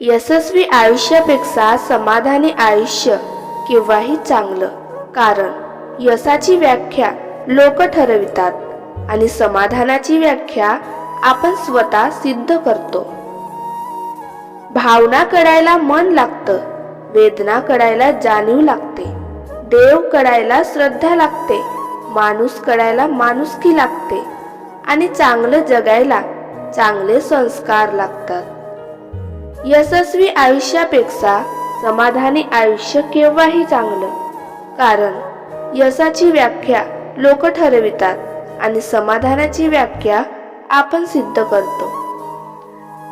यशस्वी आयुष्यापेक्षा समाधानी आयुष्य केव्हाही चांगलं. कारण यशाची व्याख्या लोक ठरवितात आणि समाधानाची व्याख्या आपण स्वतः सिद्ध करतो. भावना कडायला मन लागतं वेदना कडायला जाणीव लागते देव कडायला श्रद्धा लागते माणूस कडायला माणुसकी लागते आणि चांगलं जगायला चांगले संस्कार लागतात. यशस्वी आयुष्यापेक्षा समाधानी आयुष्य केव्हाही चांगलं. कारण यशाची व्याख्या लोक ठरवितात आणि समाधानाची व्याख्या आपण सिद्ध करतो.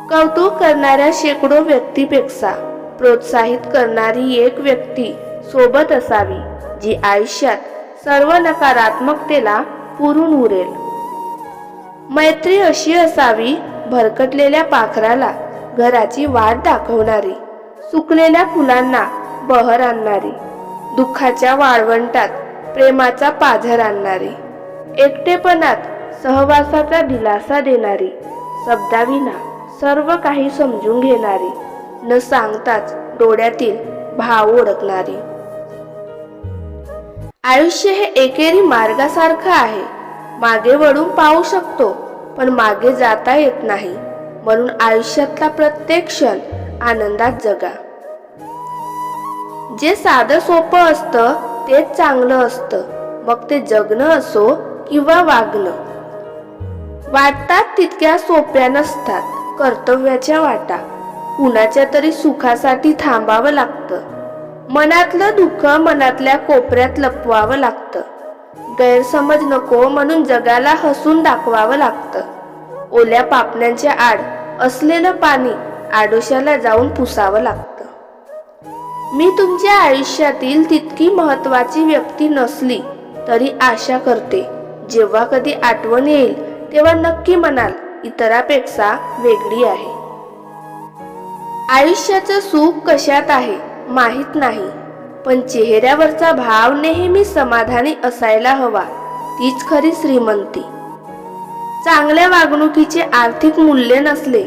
कौतुक करणाऱ्या शेकडो व्यक्तीपेक्षा प्रोत्साहित करणारी एक व्यक्ती सोबत असावी जी आयुष्यात सर्व नकारात्मकतेला पुरून उरेल. मैत्री अशी असावी भरकटलेल्या पाखराला घराची वाट दाखवणारी सुकलेल्या फुलांना बहर आणणारी दुःखाच्या वाळवंटात प्रेमाचा पाझर आणणारी एकटेपणात सहवासाचा दिलासा देणारी शब्दाविना सर्व काही समजून घेणारी न सांगताच डोळ्यातील भाव ओळखणारी. आयुष्य हे एकेरी मार्गासारखं आहे. मागे वळून पाहू शकतो पण मागे जाता येत नाही. म्हणून आयुष्यातला प्रत्येक क्षण आनंदात जगा. जे साधं सोपं असतं तेच चांगलं असतं. मग ते जगणं असो किंवा वागणं. वाटतात तितक्या सोप्या नसतात कर्तव्याच्या वाटा. कुणाच्या तरी सुखासाठी थांबावं लागतं. मनातलं दुःख मनातल्या कोपऱ्यात लपवावं लागतं. गैरसमज नको म्हणून जगाला हसून दाखवावं लागतं. ओल्या पापण्यांच्या आड असलेलं पाणी आडोशाला जाऊन पुसावं लागतं. मी तुमच्या आयुष्यातील तितकी महत्वाची व्यक्ती नसली तरी आशा करते जेव्हा कधी आठवण येईल तेव्हा नक्की म्हणाल इतरापेक्षा वेगळी आहे. आयुष्याचं सुख कशात आहे माहीत नाही पण चेहऱ्यावरचा भाव नेहमी समाधानी असायला हवा तीच खरी श्रीमंती. चांगल्या वागणुकीचे आर्थिक मूल्य नसले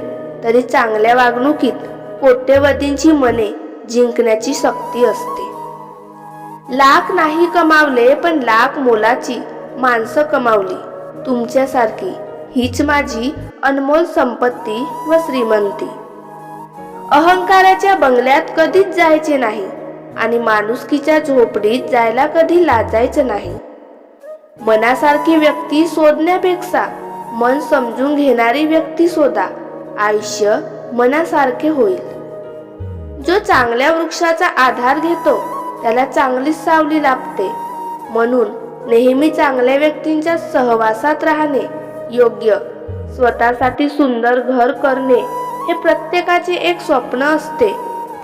तरी चांगल्या वागणुकीत कोट्यवधींची मने जिंकण्याची शक्ती असते. लाख नाही कमावले पण लाख मोलाची माणसं कमावली. तुमच्यासारखी हीच माझी अनमोल संपत्ती व श्रीमंती. अहंकाराच्या बंगल्यात कधीच जायचे नाही आणि माणुसकीच्या झोपडीत जायला कधी लाजायचं नाही. मनासारखी व्यक्ती शोधण्यापेक्षा मन समजून घेणारी व्यक्ती शोधा आयुष्य मनासारखे होईल. जो चांगल्या वृक्षाचा आधार घेतो त्याला चांगलीच सावली लाभते. म्हणून नेहमी चांगल्या व्यक्तींच्या सहवासात राहणे योग्य स्वतःसाठी सुंदर घर करणे हे प्रत्येकाचे एक स्वप्न असते.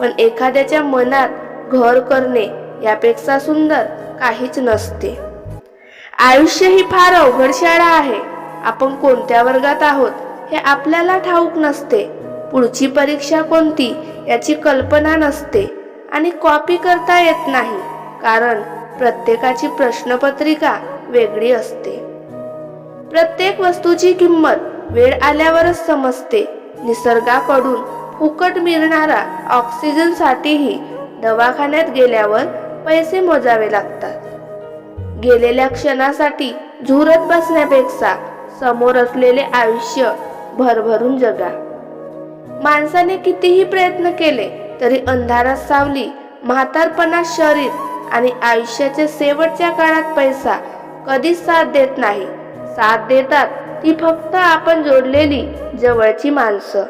पण एखाद्याच्या मनात घर करणे यापेक्षा सुंदर काहीच नसते. आयुष्य ही फार अवघड शाळा आहे. आपण कोणत्या वर्गात आहोत हे आपल्याला ठाऊक नसते. पुढची परीक्षा कोणती याची कल्पना नसते आणि कॉपी करता येत नाही कारण प्रत्येकाची प्रश्नपत्रिका वेगळी असते. प्रत्येक वस्तूची किंमत वेळ आल्यावरच समजते. निसर्गाकडून फुकट मिळणारा ऑक्सिजनसाठीही दवाखान्यात गेल्यावर पैसे मोजावे लागतात. गेलेल्या क्षणासाठी झुरत बसण्यापेक्षा समोर असलेले आयुष्य भरभरून जगा. माणसाने कितीही प्रयत्न केले तरी अंधारात सावली म्हातारपणात शरीर आणि आयुष्याच्या शेवटच्या काळात पैसा कधीच साथ देत नाही. साथ देतात ती फक्त आपण जोडलेली जवळची माणसं.